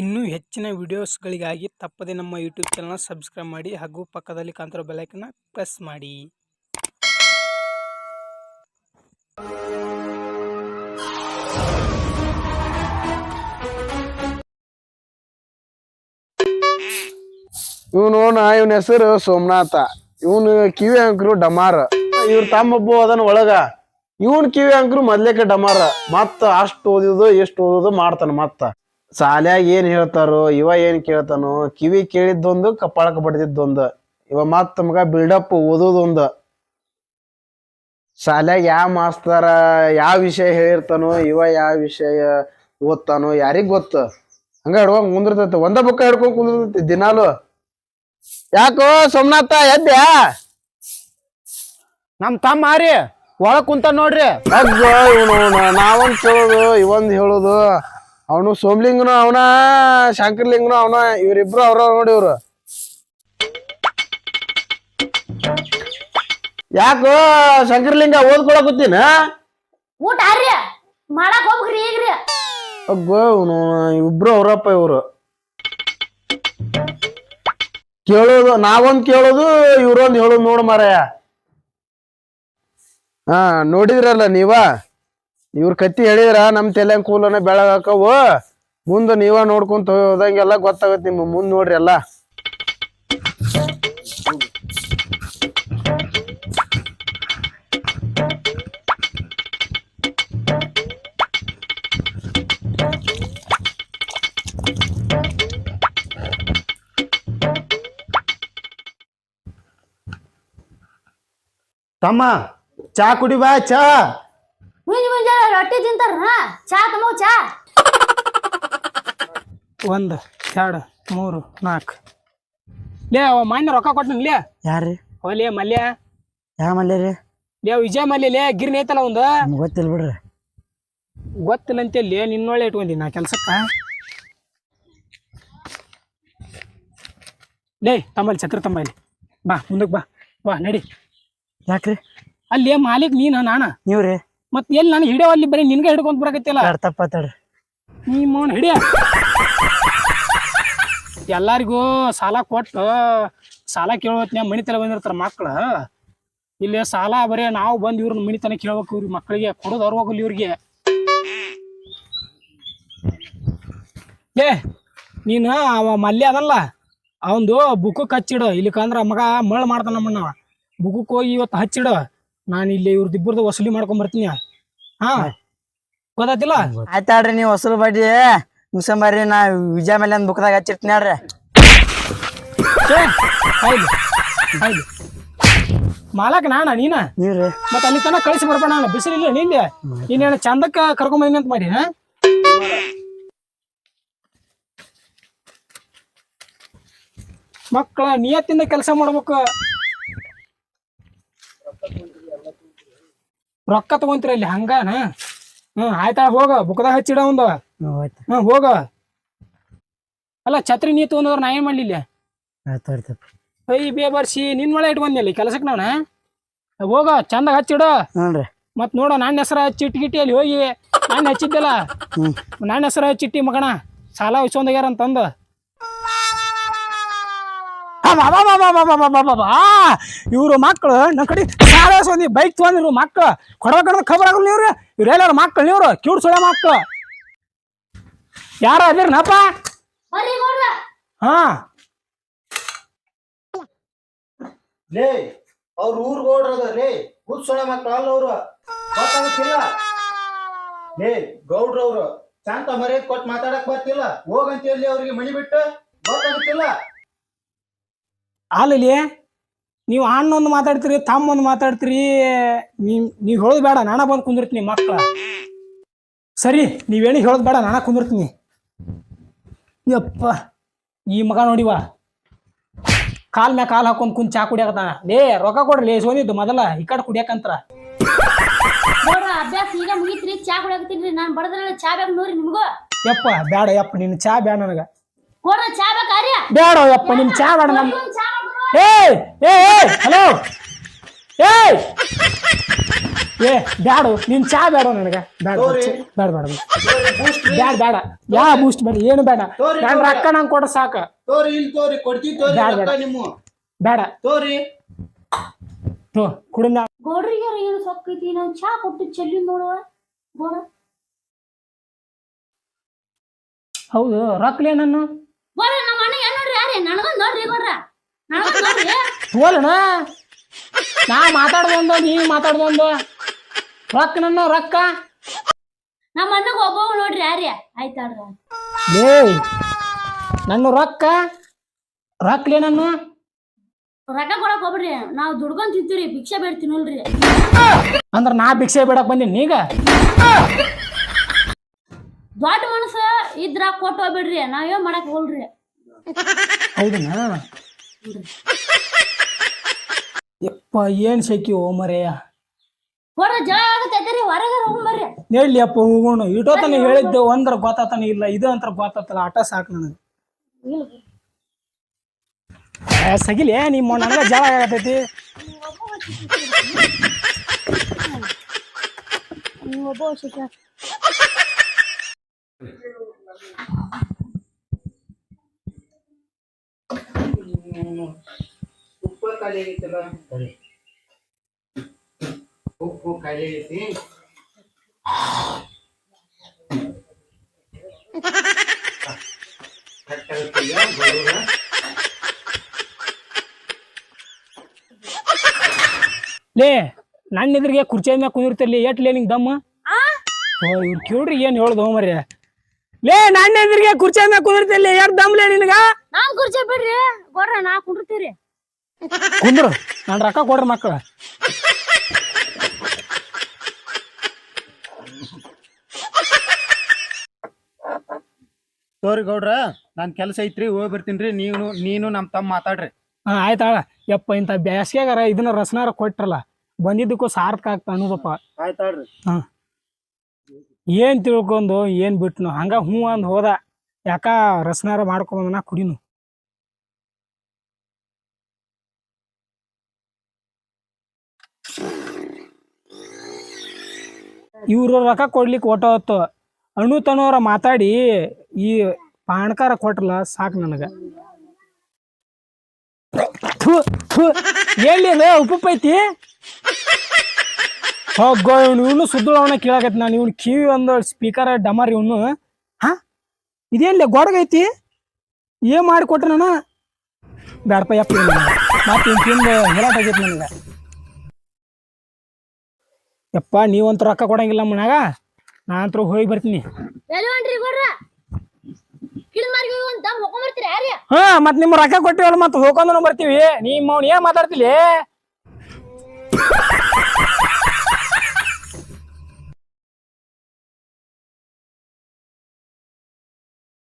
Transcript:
ಇನ್ನೂ ಹೆಚ್ಚಿನ ವಿಡಿಯೋಸ್ಗಳಿಗಾಗಿ ತಪ್ಪದೆ ನಮ್ಮ ಯೂಟ್ಯೂಬ್ ಚಾನಲ್ನ ಸಬ್ಸ್ಕ್ರೈಬ್ ಮಾಡಿ ಹಾಗೂ ಪಕ್ಕದಲ್ಲಿ ಕಾಂತರೋ ಬೆಲೈಕನ್ನ ಪ್ರೆಸ್ ಮಾಡಿ. ಇವನು ಇವನ ಹೆಸರು ಸೋಮನಾಥ. ಇವನು ಕಿವಿ ಅಂಕರು ಡಮಾರ. ಇವ್ರ ತಮ್ಮಬ್ಬು ಅದನ್ನ ಒಳಗ. ಇವನ್ ಕಿವಿ ಅಂಕರು ಮೊದ್ಲೇಕ ಡಮಾರ. ಮತ್ತ ಅಷ್ಟು ಓದಿದ್ದು ಎಷ್ಟು ಓದೋದು ಮಾಡ್ತಾನ ಮತ್ತ. ಸಾಲ್ಯಾಗ ಏನ್ ಹೇಳ್ತಾರೋ ಇವ ಏನ್ ಕೇಳ್ತಾನೋ ಕಿವಿ ಕೇಳಿದ್ದೊಂದು ಕಪಾಳಕ್ಕೆ ಬಡ್ದಿದ್ದೊಂದು ಇವ ಮತ್ತ ಮಗ ಬಿಲ್ಡಪ್ ಓದೋದೊಂದು. ಶಾಲ್ಯಾಗ ಯಾವ ಮಾಸ್ತರ ಯಾವ ವಿಷಯ ಹೇಳಿರ್ತಾನೋ ಇವ ಯಾವ ವಿಷಯ ಓದ್ತಾನೋ ಯಾರಿಗ್ ಗೊತ್ತ? ಹಂಗ ಹಿಡ್ಕೊಂಡ್ ಕುಂದಿರ್ತೈತಿ ಒಂದ ಬುಕ್ಕ ಹಿಡ್ಕೊಂಡ್ ಕುಂದಿರ್ತೈತಿ ದಿನಾಲು. ಯಾಕೋ ಸೋಮನಾಥ ಎದ್ದ್ಯಾ? ನಮ್ ತಮ್ಮ ರೀ ಒಳಗ್ ಕುಂತ ನೋಡ್ರಿ. ನಾವೊಂದ್ ಕೇಳೋದು ಇವೊಂದ್ ಹೇಳೋದು. ಅವನು ಸೋಮಲಿಂಗನು ಅವನ ಶಂಕರ್ಲಿಂಗನು ಅವನ ಇವ್ರಿಬ್ರು ಅವ್ರ ನೋಡಿ ಇವ್ರು. ಯಾಕೋ ಶಂಕರ್ಲಿಂಗ ಓದ್ಕೊಳಕತ್ತೀನ ಊಟ ಆರ್ರಿ ಮಾಡಕ್ ಹೋಗ್ರಿ ಈಗ್ರಿ. ಅಗ್ಗೋ ಇವನು ಇಬ್ರು ಅವ್ರಪ್ಪ ಇವ್ರು. ಕೇಳೋದು ನಾವೊಂದ್ ಕೇಳೋದು ಇವ್ರೊಂದ್ ಹೇಳೋದು ನೋಡು ಮಾರಾಯ. ಹಾ ನೋಡಿದ್ರಲ್ಲ ನೀವ? ಇವ್ರ ಕತ್ತಿ ಹೇಳಿದ್ರ ನಮ್ ತಲೆ ಕೂಲನ ಬೆಳಗಾಕವು ಮುಂದ ನೀವ ನೋಡ್ಕೊಂತ ಹೋದಂಗೆಲ್ಲ ಗೊತ್ತಾಗತ್ತೆ ನಿಮ್ ಮುಂದ್ ನೋಡ್ರಿ ಎಲ್ಲ. ತಮ್ಮ, ಚಾ ಕುಡಿ ಬಾ, ಚಾ. ಮುಂಜ್ ಮುಂಜಾನೆ ರೊಟ್ಟಿ ತಿಂತಾರ? ಚಾ ತಮ್ಮ ಚಾ. ಒಂದು ಎರಡು ಮೂರು ನಾಲ್ಕು. ಲೇ ಅವ ಮಾನ್ಯ ರೊಕ್ಕ ಕೊಟ್ಟನ ಲೇ. ಯಾರ್ರಿ? ಅವ ಲೇ ಮಲ್ಯ. ಯಾ ಮಲ್ಯರಿ ಲೇ ಅವ ವಿಜಯ ಮಲ್ಯ ಲೇ ಗಿರ್ನಿ ಐತಲ್ಲ ಒಂದು ನಮ್ಗ್ ಗೊತ್ತಿಲ್ಲ ಬಿಡ್ರಿ. ಗೊತ್ತಿಲ್ಲ ಅಂತೇಳಿ ನಿನ್ನೊಳ್ಳೆ ಇಟ್ಕೊಂಡಿ ನಾ ಕೆಲ್ಸಕ್ಕ. ಲೇ ತಮ್ಮಲ್ಲಿ ಛತ್ರ ತಮ್ಮ ಇಲ್ಲಿ. ಬಾ ಮುಂದಕ್ಕೆ ಬಾ. ಬಾ ನಡಿ. ಯಾಕ್ರಿ? ಅಲ್ಲಿ ಮಾಲೀಕ್ ನೀನ ನಾನ? ನೀವ್ರಿ? ಮತ್ ಎಲ್ಲಿ ನಾನು ಹಿಡಿಯೋ ಅಲ್ಲಿ ಬರೀ ನಿನ್ಗೆ ಹಿಡ್ಕೊಂತ ಬರಕತ್ತಿಲ್ಲ ತಪ್ಪ ತಡ್ರಿ. ನೀ ಮೌನ್ ಹಿಡಿಯ. ಎಲ್ಲಾರಿಗೂ ಸಾಲ ಕೊಟ್ಟು ಸಾಲ ಕೇಳೋತ್ನ್ಯಾಗ ಮನಿ ತಲೆ ಬಂದಿರ್ತಾರ ಮಕ್ಳು. ಇಲ್ಲಿ ಸಾಲ ಬರೀ ನಾವು ಬಂದ್ ಇವ್ರನ್ನ ಮನಿ ತನಕ ಕೇಳ್ಬೇಕು ಇವ್ರ ಮಕ್ಕಳಿಗೆ ಕೊಡೋದು ಅವ್ರ ಹೋಗಲ್ಲ ಇವ್ರಿಗೆ. ಏ ನೀನು ಅವ ಮಲ್ಯ ಅದಲ್ಲ. ಅವಂದು ಬುಕ್ಕಕ್ಕೆ ಹಚ್ಚಿಡು ಇಲ್ಲಿಕಂದ್ರ ಮಗ ಮಳ್ ಮಾಡ್ತಾನ ನಮ್ಮನ್ನ. ಬುಕ್ಕಕ್ಕೆ ಹೋಗಿ ಇವತ್ತು ಹಚ್ಚಿಡು. ನಾನು ಇಲ್ಲಿ ಇವ್ರದಿಬ್ಬರದು ವಸೂಲಿ ಮಾಡ್ಕೊಂಡ್ ಬರ್ತೀನಿ. ಹಾ? ಗೊತ್ತಾತಿಲ್ಲ? ಆಯ್ತಾಡ್ರಿ ನೀವು ಹೊಸಲು ಬಡ್ಡಿ ಮುಸಂಬರ್ರಿ ನಾ ವಿಜಯ ಮೇಲೆ ಒಂದು ಬುಕ್ದಾಗ ಹಚ್ಚಿರ್ತೀನಿ ಹೇಳ್ರಿ ಮಾಲಕ್ ನಾನ ನೀನ? ನೀವ್ರಿ. ಮತ್ತ ಅಲ್ಲಿ ತನಕ ಕಳಿಸಿ ಬರ್ಬೇಡ ನಾನು ಬಿಸಿಲಿಲ್ಲ ನಿಂದೆ ನೀನೇನು ಚಂದಕ್ಕ ಕರ್ಕೊಂಡ್ ಬಂದಿನಿ ಅಂತ ಮಾಡಿ ಮಕ್ಕಳ ನಿಯತ್ತಿಂದ ಕೆಲಸ ಮಾಡ್ಬೇಕು. ರೊಕ್ಕ ತಗೊಂತೀರ ಇಲ್ಲಿ ಹಂಗಾನ? ಹ್ಮ್ ಆಯ್ತಾ ಹೋಗ ಬುಕ್ದಾಗ ಹಚ್ಚಿಡ ಒಂದು. ಹ್ಮ್, ಆಯ್ತು ಹ್ಮ್ ಹೋಗ. ಅಲ್ಲ ಛತ್ರಿ ನೀ ತಗೊಂಡ್ರ ನಾ ಏನ್ ಮಾಡ್ಲಿಲ್ಲ ಆಯ್ತು ಆಯ್ತು ಕೈ ಬೇಬರ್ಸಿ ನಿನ್ ಒಳ ಇಟ್ಕೊಂದಿಲ್ಲ ಕೆಲಸಕ್ಕೆ ನಾನು? ಹೋಗ ಚಂದ ಹಚ್ಚಿಡು. ಹ್ಞೂ ರೀ ಮತ್ ನೋಡ ನನ್ನ ಹೆಸರ ಚಿಟ್ಟಿಗಿಟ್ಟಿ ಅಲ್ಲಿ ಹೋಗಿ. ನಾನು ಹಚ್ಚಿದ್ದಲ್ಲ. ನನ್ನ ಹೆಸರ ಚಿಟ್ಟಿ ಮಗಣ ಸಾಲ ಇಸ್ಕೊಂಡೋಗ್ಯಾರ ಅಂತಂದು. ಇವ್ರು ಮಕ್ಕಳು ನಮ್ಮ ಕಡೆ ಸಾಲ ಇಸ್ಕೊಂಡಿ ಬೈಕ್ ತಗೊಂಡಿರು ಮಕ್ಕಳು ಕೊಡಬೇಕಂದ್ರೆ ಖಬರ್ ಆಗಲ್ಲ ಇವ್ರು ಇವ್ರು ಎಲ್ಲಾರು ಮಕ್ಕಳು ಇವ್ರು ಕ್ಯೂಡ್ ಸುಳ ಮಕ್ಕಳು ಯಾರ ಅದಿರ್ನಪ್ಪ ಹಾ ಲೇ ಅವ್ರ ಊರ್ ಓಡ್ರದ ಲೇ ಕೂತ್ಸೊಳೆ ಮಕ್ಳು ಅಲ್ಲ ಅವ್ರು ಗೊತ್ತಾಗತ್ತಿಲ್ಲ ಲೇ ಗೌಡ್ರವ್ರು ಶಾಂತ ಮರ್ಯಾದ ಕೊಟ್ಟು ಮಾತಾಡಕ್ ಬರ್ತಿಲ್ಲ ಹೋಗಂತ ಹೇಳಿ ಅವ್ರಿಗೆ ಮಣಿ ಬಿಟ್ಟು ಗೊತ್ತಾಗತ್ತಿಲ್ಲ ಅಲ್ಲಿ ನೀವು ಅಣ್ಣೊಂದು ಮಾತಾಡ್ತೀರಿ ತಮ್ಮೊಂದು ಮಾತಾಡ್ತೀರಿ ನೀ ನೀವು ಹೇಳೋದು ಬೇಡ ನಾನ ಬಂದು ಕುಂದಿರ್ತೀನಿ ಮಕ್ಕಳ ಸರಿ ನೀವೇಳಿ ಹೇಳೋದು ಬೇಡ ನಾನ ಕುಂದಿರ್ತೀನಿ. ಯಪ್ಪ ಈ ಮಗ ನೋಡಿವ. ಕಾಲ್ ಮ್ಯಾಗ ಕಾಲ್ ಹಾಕೊಂಡ್ ಕುಂದ್ ಚಾ ಕುಡಿಯಾಕತ್ತಾನ. ಲೇ ರೊಕ್ಕ ಕೊಡ್ರಿ ಲೇ ಸೋನಿದ್ದು ಮೊದಲ ಈ ಕಡೆ ಕುಡಿಯಾಕಂತ್ರ. ನೋಡ್ರ ಅಭ್ಯಾಸ ಈಗ ಮುಗಿತ್ರಿ ಚಾ ಕುಡಿಯಾಕತ್ತೀನ್ರಿ ನಾನ್ ಬಡದ್ರ ಚಾ ಬೇಕು ನೋಡ್ರಿ ನಿಮ್ಗೂ. ಯಪ್ಪ ಬೇಡ ಯಪ್ಪ ನಿನ್ನ ಚಾ ಬೇಡ ನನಗ. ಚಾ ಬೇಕಾರ್ಯ ಬೇಡ ಯಪ್ಪ ನಿನ್ ಚಾ ಬೇಡ ನಮ್ ಏ ಮಾಡ್ಕೊಡು. ಏಯ್ ಏಯ್ ಏಯ್ ಹಲೋ. ಏಯ್. ಏ ಬ್ಯಾಡು ನಿನ್ ಚಾ ಬೇಡ ನನಗೆ? ಬೇಡ ಬೇಡ ಬೇಡ ಬೇಡ ಬೇಡ ಯಾ ಬೂಸ್ಟ್ ಬೇಡ ಏನು ಬೇಡ ನಾನು. ರೊಕ್ಕ ನಂಗೆ ಕೊಡ ಸಾಕ. ತೋರಿ ಇಲ್ಲಿ ತೋರಿ ಕೊಡ್ತೀವಿ ತೋರಿ ಬ್ಯಾಡ, ಬ್ಯಾಡ. ನಿಮ್ಮ ಬೇಡ ತೋರಿ. ತೋ ಕುಡಿಲ್ಲ ಗೌಡ್ರಿಗೆ ಏನು ಸೊಕ್ಕೈತಿ? ನಾನು ಚಾ ಕೊಟ್ಟು ಚೆಲ್ಲಿ ನೋಡುವ ಗೋಡ ಹೌದು ರೊಕ್ಕಲೇ ನಾನು ಗೌಡ ನಮ್ಮ ಅಣ್ಣ ಏನ್ ನೋಡ್ರಿ ಯಾರೇ ನನಗೊಂದು ನೋಡ್ರಿ ಗೌಡ್ರ. ತೋಲಣ ನಾ ಮಾತಾಡ್ದೊಂದು ನೀ ಮಾತಾಡ್ದೊಂದು. ರೊಕ್ಕ ನನ್ನ ರೊಕ್ಕ. ನಮ್ಮ ಅಣ್ಣಗ ಒಬ್ಬವ ನೋಡ್ರಿ ಯಾರ್ಯ? ಆಯ್ತಾಡ್ದ ಏಯ್ ನನ್ನ ರೊಕ್ಕ. ರೊಕ್ಕಲೇ ನನ್ನ. ರೊಕ್ಕ ಕೊಡಕ್ ಹೋಗ್ಬಿಡ್ರಿ. ನಾವು ದುಡ್ಕೊಂಡ್ ತಿಂತೀವ್ರಿ ಭಿಕ್ಷೆ ಬೇಡ ನೋಡ್ರಿ ಅಂದ್ರ ನಾ ಭಿಕ್ಷೆ ಬಿಡಕ್ ಬಂದೀನಿ ಈಗ ದೊಡ್ಡ ಮನಸ್ಸ ಇದ್ರ ಕೊಟ್ಟು ಹೋಗ್ಬಿಡ್ರಿ. ನಾವೇನ್ ಮಾಡಕ್ ಹೋಗ್ರಿ ಹೌದನಾ? ಯಪ್ಪ ಏನ್ ಶೆಕಿ ಓ ಮರೆಯ? ಹೊರ ಜಳ ಆಗತ್ತೈತ್ರಿ ಹೊರಗೆ ಹೋಗ್ಬರ್ರಿ ಹೇಳಿ ಅಪ್ಪ ಹೋಗೋಣ? ಇಟೋತನ ಹೇಳಿದ್ದೆ ಒಂದ್ರ ಗೊತ್ತಾತನ ಇಲ್ಲ ಇದು ಅಂತ ಗೊತ್ತಾತಲ್ಲ ಆಟ ಸಾಕು ನನಗೆ. ಸಗಿಲಿ ನಿಮ್ಮ ನನಗ ಜಳ ಆಗತೈತಿ. ಒಬ್ಬ ಉಪ್ಪು ಖಾಲಿ ಆಗೈತಲ್ಲ ಸರಿ ಉಪ್ಪು ಖಾಲಿ ಆಗೈತಿ. ಲೇ ನನ್ನ ಎದುರಿಗೆ ಕುರ್ಚಿ ಮ್ಯಾಗ ಕುಂದಿರ್ತಿರ್ಲಿ ಎಟ್ ಲೇ ನಿಂಗೆ ದಮ್ಮ ಇವ್ರು ಕೇಳ್ರಿ ಏನು ಹೇಳ್ದು ಮರ್ಯ ಲೇ ನನ್ನ ಎದುರಿಗೆ ಕುರ್ಚಿ ಮ್ಯಾಗ ಕುಂದಿರ್ತಿಲ್ಲ ಯಾರು ದಮ್ಲೆ ನಿನಗ? ನಾನ್ ಕುರ್ಚಿ ಬಿಡ್ರಿ. ಕೊಡ್ರ ನಾ ಕುಂಡಿರ್ತೀರಿ ಕುಂದ್ರು. ನಾನ್ ರೊಕ್ಕ ಕೊಡ್ರಿ ಮಕ್ಕಳ ತೋರಿ ಗೌಡ್ರ ನನ್ ಕೆಲಸ ಐತ್ರಿ ಹೋಗಿ ಬರ್ತೀನ್ರಿ. ನೀನು ನೀನು ನಮ್ ತಮ್ಮ ಮಾತಾಡ್ರಿ. ಹಾ ಆಯ್ತಾಳ ಯಪ್ಪ ಇಂಥ ಬ್ಯಾಸ್ಗ್ಯಾಗಾರ ಇದನ್ನ ರಸನಾರ ಕೊಟ್ರಲ್ಲ ಬಂದಿದ್ದಕ್ಕೂ ಸಾರ್ಥಕ ಆಗ್ತಾ ಅನ್ನೋದಪ್ಪ. ಆಯ್ತಾಳ್ರಿ ಹಾ. ಏನ್ ತಿಳ್ಕೊಂಡು ಏನ್ ಬಿಟ್ನು, ಹಂಗ ಹ್ಞೂ ಅಂದ್ ಹೋದ. ಯಾಕ ರಸನಾರ ಮಾಡ್ಕೊಂಬಂದನ ಕುಡಿನು? ಇವ್ರ ರೊಕ್ಕ ಕೊಡ್ಲಿಕ್ಕೆ ಒಟ್ಟ ಹೊತ್ತು ಅಣ್ಣು ತನೋರ ಮಾತಾಡಿ ಈ ಪಾಣಕಾರ ಕೊಟ್ರಲ್ಲ ಸಾಕು ನನಗೆ. ಎಲ್ಲಿ ಐತಿ ಹೋಗೋ ಇವನು ಇವನು ಸುದ್ದುಳವನ ಕೇಳಾಕತ್ತಿ ನಾನು. ಇವ್ನು ಕಿವಿ ಒಂದು ಸ್ಪೀಕರ್ ಡಮರ್ ಇವನು. ಹಾ? ಇದೇನ್ಲೆ ಗೊಡಗೈತಿ? ಏನ್ ಮಾಡಿ ಕೊಟ್ಟ ನಾನು? ಬ್ಯಾಡಪ್ಪ ಯಪ್ಪ ಮತ್ತೆ ಇನ್ ತಿಂದು ಹೇಳಾಟಾಗೈತಿ ನನಗೆ. ಯಪ್ಪ ನೀವಂತೂ ರೊಕ್ಕ ಕೊಡಂಗಿಲ್ಲ ಮನ್ಯಾಗ. ನಾ ಅಂತೂ ಹೋಗಿ ಬರ್ತೀನಿ ಹಾ ಮತ್ ನಿಮ್ ರೊಕ್ಕ ಕೊಟ್ಟಿವಲ್ಲ ಮತ್ತೆ ಹೋಗ್ಕೊಂಡು ಬರ್ತೀವಿ. ನಿಮ್ಮ ಅವ್ನು ಏನ್ ಮಾತಾಡ್ತಿಲಿ?